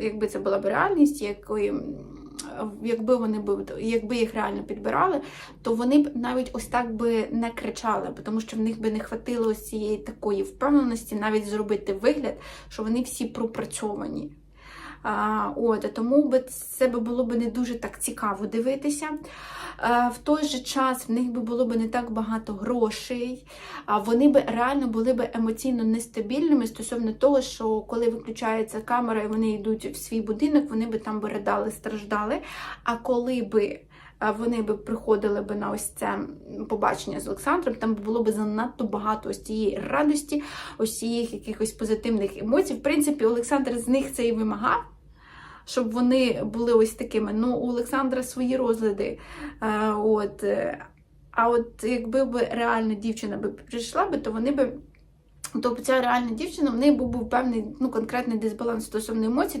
якби це була б реальність, якої. Якби вони б якби їх реально підбирали, то вони б навіть ось так би не кричали, тому що в них би не хватило цієї такої впевненості навіть зробити вигляд, що вони всі пропрацьовані. А, от, тому би це було б не дуже так цікаво дивитися. А, в той же час в них би було б не так багато грошей, а вони б реально були б емоційно нестабільними стосовно того, що коли виключається камера і вони йдуть в свій будинок, вони би там ридали, страждали. А коли би вони би приходили би на ось це побачення з Олександром, там було б занадто багато ось цієї радості, ось цієї якихось позитивних емоцій. В принципі, Олександр з них це і вимагав. Щоб вони були ось такими. Ну, у Олександра свої розгляди. Е, от, е, а от якби б реальна дівчина би прийшла би, то вони би. То ця реальна дівчина, в неї був, був певний ну, конкретний дисбаланс стосовно емоцій,